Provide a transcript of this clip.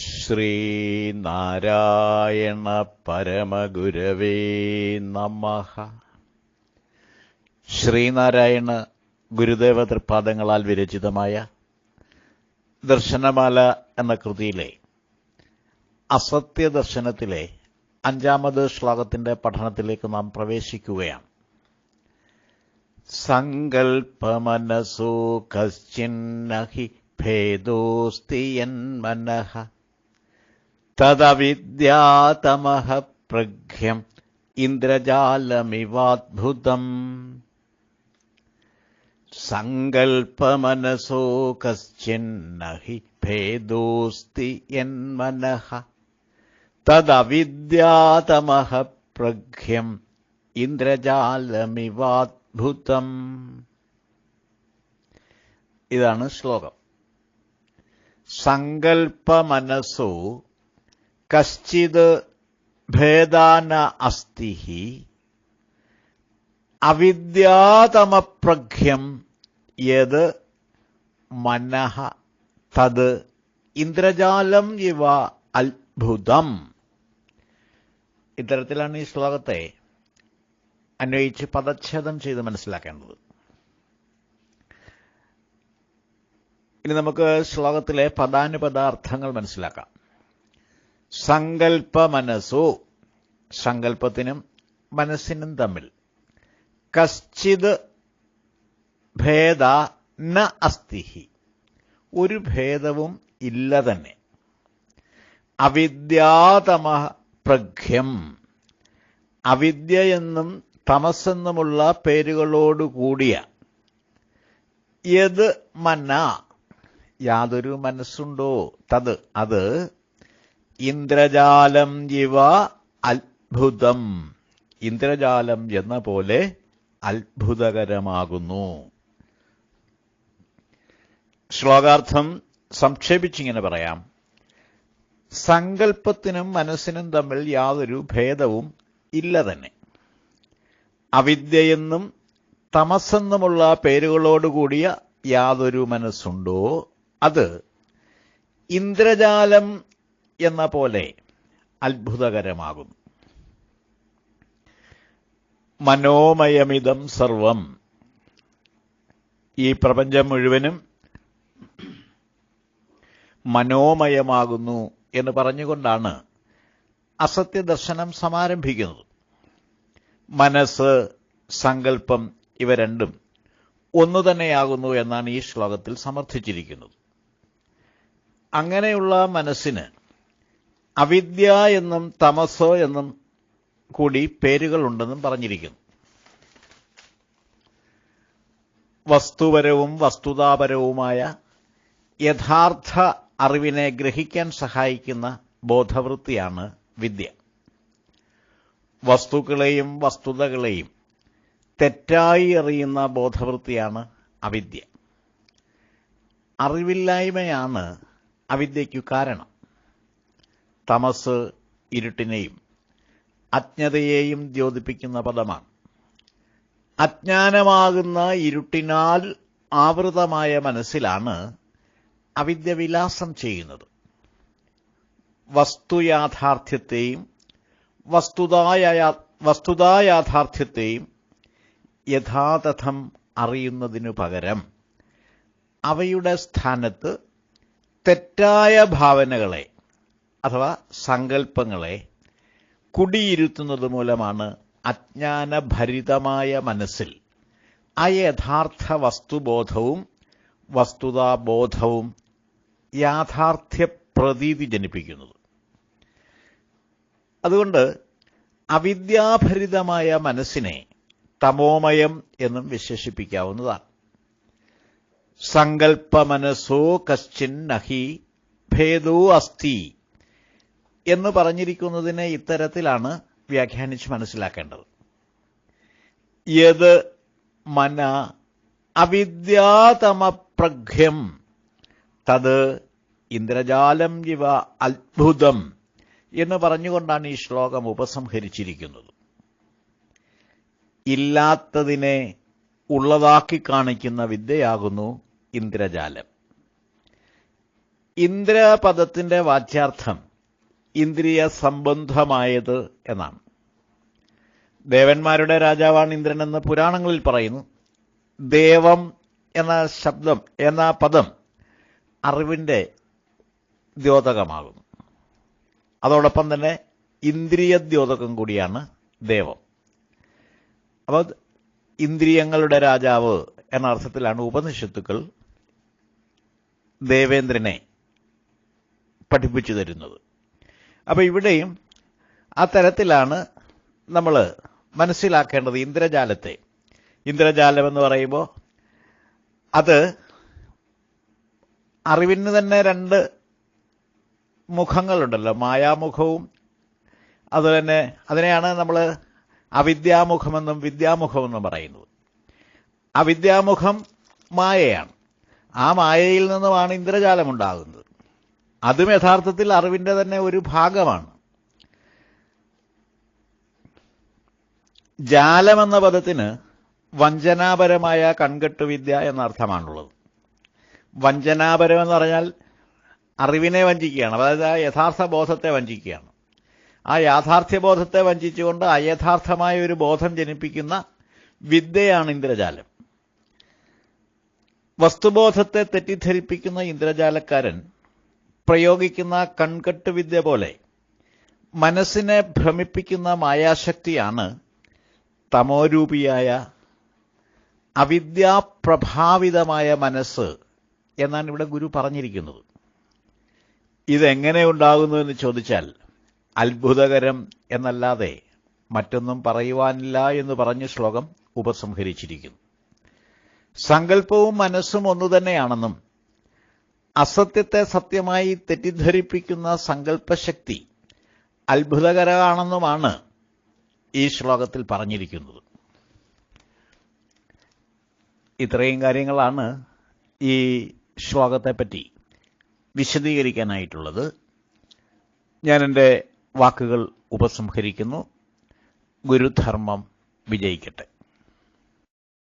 ശ്രീനാരായണ പരമഗുരവേ നമഃ. ശ്രീനാരായണ ഗുരുദേവ തൃപാദങ്ങളാൽ വിരചിതമായ ദർശനമാല എന്ന കൃതിയിലെ അസത്യ ദർശനത്തിലെ അഞ്ചാമത് ശ്ലോകത്തിന്റെ പഠനത്തിലേക്ക് നാം പ്രവേശിക്കുകയാണ്. സങ്കൽപ്പമനസോ കശ്ചിന്നഹി ഭേദോസ്തി യന്മനഃ. തദവിദ്യാതമഃ പ്രഘ്യം ഇന്ദ്രജാലമിവാദ്ഭുതം സങ്കൽപ്പമനസോ കശ്ചിന്നഹി ഭേദോസ്തി യന്മനഃ തദവിദ്യാതമഃ പ്രഘ്യം ഇന്ദ്രജാലമിവാദ്ഭുതം ഇതാണ് ശ്ലോകം സങ്കൽപ്പമനസ്സോ കശ്ചിത് ഭേദാന അസ്ഥി അവിദ്യാതമപ്രഖ്യം യത് മനഃ തത് ഇന്ദ്രജാലം ഇവ അത്ഭുതം. ഇത്തരത്തിലാണ് ഈ ശ്ലോകത്തെ അന്വയിച്ച് പദച്ഛേദം ചെയ്ത് മനസ്സിലാക്കേണ്ടത്. ഇനി നമുക്ക് ശ്ലോകത്തിലെ പദാനുപദാർത്ഥങ്ങൾ മനസ്സിലാക്കാം. സങ്കൽപ്പ മനസ്സോ സങ്കല്പത്തിനും മനസ്സിനും തമ്മിൽ. കശ്ചിത് ഭേദ ന അസ്ഥിഹി. ഒരു ഭേദവും ഇല്ല തന്നെ. അവിദ്യാതമ പ്രഖ്യം അവിദ്യ എന്നും തമസെന്നുമുള്ള പേരുകളോടുകൂടിയ യത് മന യാതൊരു മനസ്സുണ്ടോ? തത്. അത് ഇന്ദ്രജാലം ഇവ അത്ഭുതം. ഇന്ദ്രജാലം എന്ന പോലെ അത്ഭുതകരമാകുന്നു. ശ്ലോകാർത്ഥം സംക്ഷേപിച്ചിങ്ങനെ പറയാം. സങ്കല്പത്തിനും മനസ്സിനും തമ്മിൽ യാതൊരു ഭേദവും ഇല്ല തന്നെ. അവിദ്യയെന്നും തമസെന്നുമുള്ള പേരുകളോടുകൂടിയ യാതൊരു മനസ്സുണ്ടോ? അത് ഇന്ദ്രജാലം എന്ന പോലെ അത്ഭുതകരമാകുന്നു. മനോമയമിതം സർവം. ഈ പ്രപഞ്ചം മുഴുവനും മനോമയമാകുന്നു എന്ന് പറഞ്ഞുകൊണ്ടാണ് അസത്യദർശനം സമാരംഭിക്കുന്നത്. മനസ്സ് സങ്കല്പം ഇവ രണ്ടും ഒന്നു തന്നെയാകുന്നു എന്നാണ് ഈ ശ്ലോകത്തിൽ സമർത്ഥിച്ചിരിക്കുന്നത്. അങ്ങനെയുള്ള മനസ്സിന് അവിദ്യ എന്നും തമസോ എന്നും കൂടി പേരുകളുണ്ടെന്നും പറഞ്ഞിരിക്കുന്നു. വസ്തുപരവും വസ്തുതാപരവുമായ യഥാർത്ഥ അറിവിനെ ഗ്രഹിക്കാൻ സഹായിക്കുന്ന ബോധവൃത്തിയാണ് വിദ്യ. വസ്തുക്കളെയും വസ്തുതകളെയും തെറ്റായി അറിയുന്ന ബോധവൃത്തിയാണ് അവിദ്യ. അറിവില്ലായ്മയാണ് അവിദ്യയ്ക്കു കാരണം. തമസ് ഇരുട്ടിനെയും അജ്ഞതയെയും ദ്യോതിപ്പിക്കുന്ന പദമാണ്. അജ്ഞാനമാകുന്ന ഇരുട്ടിനാൽ ആവൃതമായ മനസ്സിലാണ് അവിദ്യവിലാസം ചെയ്യുന്നത്. വസ്തുയാഥാർത്ഥ്യത്തെയും വസ്തുതായ വസ്തുതായാഥാർത്ഥ്യത്തെയും യഥാതഥം അറിയുന്നതിനു പകരം അവയുടെ സ്ഥാനത്ത് തെറ്റായ ഭാവനകളെ അഥവാ സങ്കല്പങ്ങളെ കുടിയിരുത്തുന്നത് മൂലമാണ് അജ്ഞാനഭരിതമായ മനസ്സിൽ ആ യഥാർത്ഥ വസ്തുബോധവും വസ്തുതാബോധവും യാഥാർത്ഥ്യ പ്രതീതി ജനിപ്പിക്കുന്നത്. അതുകൊണ്ട് അവിദ്യാഭരിതമായ മനസ്സിനെ തമോമയം എന്നും വിശേഷിപ്പിക്കാവുന്നതാണ്. സങ്കല്പമനസ്സോ കശ്ചിൻ നഹി ഭേദോ അസ്തി എന്ന് പറഞ്ഞിരിക്കുന്നതിനെ ഇത്തരത്തിലാണ് വ്യാഖ്യാനിച്ച് മനസ്സിലാക്കേണ്ടത്. യത് മന അവിദ്യാതമപ്രഘ്യം തത് ഇന്ദ്രജാലം ഇവ അത്ഭുതം എന്ന് പറഞ്ഞുകൊണ്ടാണ് ഈ ശ്ലോകം ഉപസംഹരിച്ചിരിക്കുന്നത്. ഇല്ലാത്തതിനെ ഉള്ളതാക്കി കാണിക്കുന്ന വിദ്യയാകുന്നു ഇന്ദ്രജാലം. ഇന്ദ്രപദത്തിന്റെ വാച്യാർത്ഥം ഇന്ദ്രിയ സംബന്ധമായത് എന്നാണ്. ദേവന്മാരുടെ രാജാവാണ് ഇന്ദ്രൻ എന്ന് പുരാണങ്ങളിൽ പറയുന്നു. ദേവം എന്ന ശബ്ദം എന്ന പദം അറിവിന്റെ ദ്യോതകമാകുന്നു. അതോടൊപ്പം തന്നെ ഇന്ദ്രിയ ദ്യോതകം കൂടിയാണ് ദേവം. അപ്പോൾ ഇന്ദ്രിയങ്ങളുടെ രാജാവ് എന്ന അർത്ഥത്തിലാണ് ഉപനിഷത്തുക്കൾ ദേവേന്ദ്രനെ പഠിപ്പിച്ചു തരുന്നത്. അപ്പോൾ ഇവിടെയും ആ തരത്തിലാണ് നമ്മൾ മനസ്സിലാക്കേണ്ടത് ഇന്ദ്രജാലത്തെ. ഇന്ദ്രജാലം എന്ന് പറയുമ്പോൾ അത് അറിവിന് തന്നെ രണ്ട് മുഖങ്ങളുണ്ടല്ലോ. മായാമുഖവും അതുതന്നെ അതിനെയാണ് നമ്മൾ അവിദ്യാമുഖമെന്നും വിദ്യാമുഖമെന്നും പറയുന്നത്. അവിദ്യാമുഖം മായയാണ്. ആ മായയിൽ നിന്നുമാണ് ഇന്ദ്രജാലം ഉണ്ടാകുന്നത്. അതും യഥാർത്ഥത്തിൽ അറിവിന്റെ തന്നെ ഒരു ഭാഗമാണ്. ജാലമെന്ന പദത്തിന് വഞ്ചനാപരമായ കൺകെട്ട് വിദ്യ എന്ന അർത്ഥമാണുള്ളത് വഞ്ചനാപരം എന്ന് പറഞ്ഞാൽ അറിവിനെ വഞ്ചിക്കുകയാണ്. അതായത് ആ യഥാർത്ഥ ബോധത്തെ വഞ്ചിക്കുകയാണ്. ആ യാഥാർത്ഥ്യ ബോധത്തെ വഞ്ചിച്ചുകൊണ്ട് അയഥാർത്ഥമായ ഒരു ബോധം ജനിപ്പിക്കുന്ന വിദ്യയാണ് ഇന്ദ്രജാലം. വസ്തുബോധത്തെ തെറ്റിദ്ധരിപ്പിക്കുന്ന ഇന്ദ്രജാലക്കാരൻ പ്രയോഗിക്കുന്ന കൺകെട്ട് വിദ്യ പോലെ മനസ്സിനെ ഭ്രമിപ്പിക്കുന്ന മായാശക്തിയാണ് തമോരൂപിയായ അവിദ്യാപ്രഭാവിതമായ മനസ്സ് എന്നാണ് ഇവിടെ ഗുരു പറഞ്ഞിരിക്കുന്നത്. ഇതെങ്ങനെ ഉണ്ടാകുന്നു എന്ന് ചോദിച്ചാൽ അത്ഭുതകരം എന്നല്ലാതെ മറ്റൊന്നും പറയുവാനില്ല എന്ന് പറഞ്ഞ് ശ്ലോകം ഉപസംഹരിച്ചിരിക്കുന്നു. സങ്കല്പവും മനസ്സും ഒന്നുതന്നെയാണെന്നും അസത്യത്തെ സത്യമായി തെറ്റിദ്ധരിപ്പിക്കുന്ന സങ്കല്പശക്തി അത്ഭുതകരമാണെന്നുമാണ് ഈ ശ്ലോകത്തിൽ പറഞ്ഞിരിക്കുന്നത്. ഇത്രയും കാര്യങ്ങളാണ് ഈ ശ്ലോകത്തെപ്പറ്റി വിശദീകരിക്കാനായിട്ടുള്ളത്. ഞാൻ എന്റെ വാക്കുകൾ ഉപസംഹരിക്കുന്നു. ഗുരുധർമ്മം വിജയിക്കട്ടെ.